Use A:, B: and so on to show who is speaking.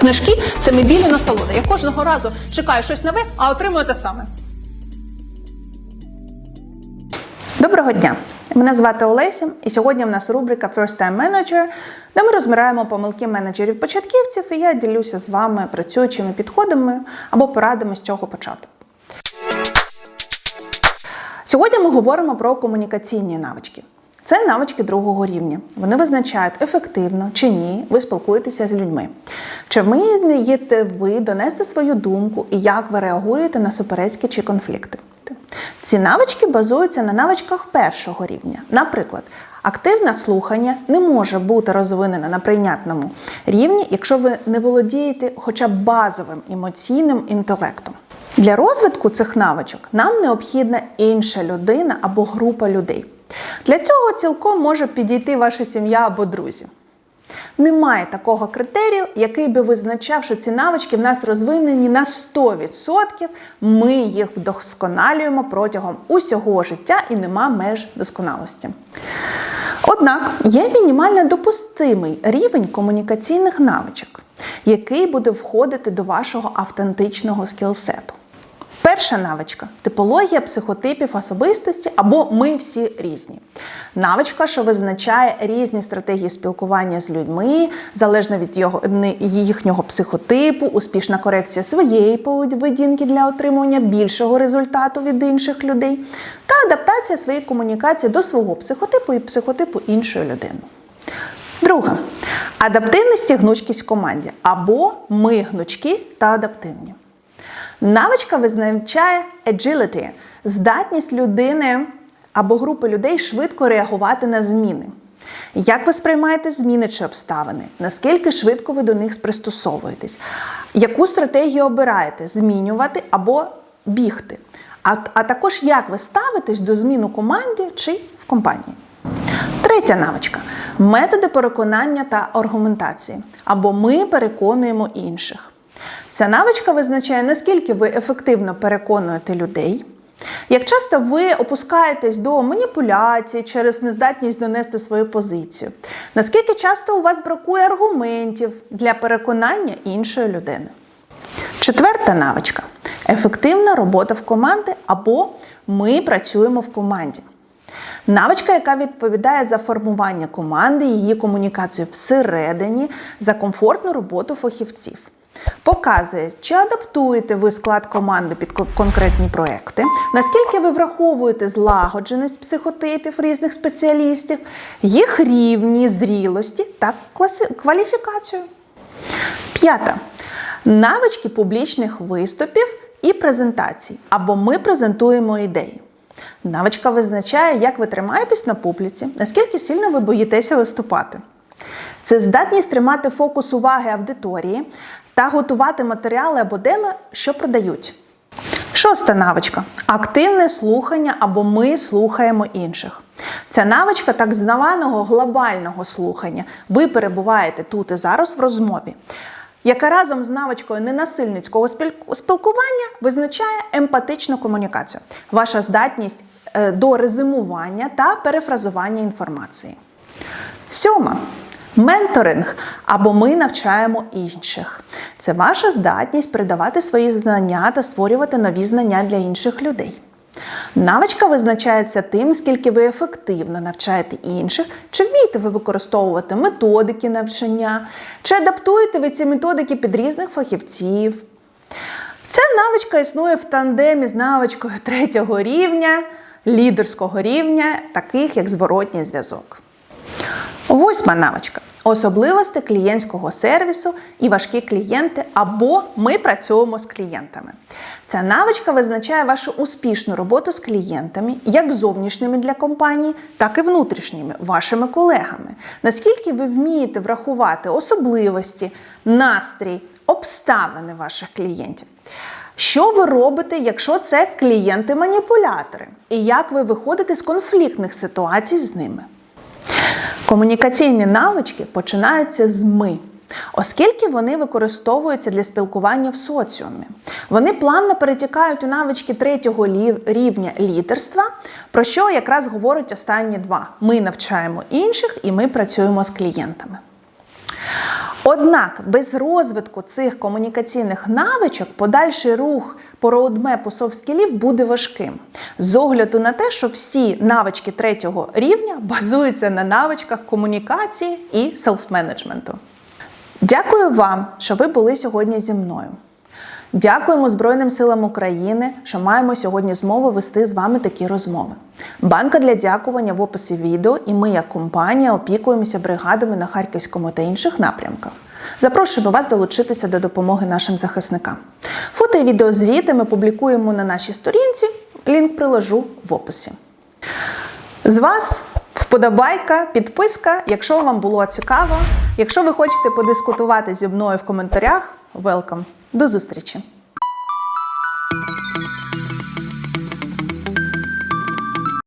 A: Книжки це мій насолода. Я кожного разу чекаю щось нове, а отримую те саме. Доброго дня! Мене звати Олеся, і сьогодні в нас рубрика First Time Manager, де ми розбираємо помилки менеджерів-початківців, і я ділюся з вами працюючими підходами або порадами, з чого почати. Сьогодні ми говоримо про комунікаційні навички. Це навички другого рівня. Вони визначають ефективно чи ні ви спілкуєтеся з людьми. Чи вмієте ви донести свою думку і як ви реагуєте на суперечки чи конфлікти. Ці навички базуються на навичках першого рівня. Наприклад, активне слухання не може бути розвинене на прийнятному рівні, якщо ви не володієте хоча б базовим емоційним інтелектом. Для розвитку цих навичок нам необхідна інша людина або група людей. Для цього цілком може підійти ваша сім'я або друзі. Немає такого критерію, який би визначав, що ці навички в нас розвинені на 100%. Ми їх вдосконалюємо протягом усього життя і нема меж досконалості. Однак є мінімально допустимий рівень комунікаційних навичок, який буде входити до вашого автентичного скілсету. Перша навичка типологія психотипів особистості або ми всі різні. Навичка, що визначає різні стратегії спілкування з людьми, залежно від його, їхнього психотипу, успішна корекція своєї поведінки для отримання більшого результату від інших людей, та адаптація своєї комунікації до свого психотипу і психотипу іншої людини. Друга адаптивність і гнучкість в команді або ми гнучкі та адаптивні. Навичка визначає agility – здатність людини або групи людей швидко реагувати на зміни. Як ви сприймаєте зміни чи обставини? Наскільки швидко ви до них пристосовуєтесь? Яку стратегію обираєте змінювати або бігти? А, а також як ви ставитесь до змін у команді чи в компанії? Третя навичка методи переконання та аргументації. Або ми переконуємо інших. Ця навичка визначає, наскільки ви ефективно переконуєте людей, як часто ви опускаєтесь до маніпуляцій через нездатність донести свою позицію, наскільки часто у вас бракує аргументів для переконання іншої людини. Четверта навичка ефективна робота в команді або ми працюємо в команді. Навичка, яка відповідає за формування команди, її комунікацію всередині, за комфортну роботу фахівців. Показує, чи адаптуєте ви склад команди під конкретні проекти, наскільки ви враховуєте злагодженість психотипів різних спеціалістів, їх рівні зрілості та кваліфікацію. П'ята. Навички публічних виступів і презентацій. Або ми презентуємо ідеї. Навичка визначає, як ви тримаєтесь на публіці, наскільки сильно ви боїтеся виступати. Це здатність тримати фокус уваги аудиторії та готувати матеріали або деми, що продають. Шоста навичка активне слухання або ми слухаємо інших. Ця навичка так званого глобального слухання. Ви перебуваєте тут і зараз в розмові, яка разом з навичкою ненасильницького спілкування визначає емпатичну комунікацію, ваша здатність е, до резюмування та перефразування інформації. Сьома. Менторинг або ми навчаємо інших. Це ваша здатність передавати свої знання та створювати нові знання для інших людей. Навичка визначається тим, скільки ви ефективно навчаєте інших, чи вмієте ви використовувати методики навчання, чи адаптуєте ви ці методики під різних фахівців. Ця навичка існує в тандемі з навичкою третього рівня, лідерського рівня, таких як зворотній зв'язок. Восьма навичка. Особливості клієнтського сервісу і важкі клієнти, або ми працюємо з клієнтами. Ця навичка визначає вашу успішну роботу з клієнтами, як зовнішніми для компанії, так і внутрішніми, вашими колегами. Наскільки ви вмієте врахувати особливості, настрій, обставини ваших клієнтів. Що ви робите, якщо це клієнти-маніпулятори? І як ви виходите з конфліктних ситуацій з ними? Комунікаційні навички починаються з ми, оскільки вони використовуються для спілкування в соціумі. Вони плавно перетікають у навички третього рівня лідерства, про що якраз говорять останні два: ми навчаємо інших і ми працюємо з клієнтами. Однак без розвитку цих комунікаційних навичок подальший рух по роудмепу софт-скілів буде важким. З огляду на те, що всі навички третього рівня базуються на навичках комунікації і селф-менеджменту. Дякую вам, що ви були сьогодні зі мною. Дякуємо Збройним силам України, що маємо сьогодні змогу вести з вами такі розмови. Банка для дякування в описі відео, і ми, як компанія, опікуємося бригадами на Харківському та інших напрямках. Запрошуємо вас долучитися до допомоги нашим захисникам. Фото і відеозвіти ми публікуємо на нашій сторінці. Лінк приложу в описі. З вас вподобайка, підписка, якщо вам було цікаво. Якщо ви хочете подискутувати зі мною в коментарях, welcome. До зустрічі!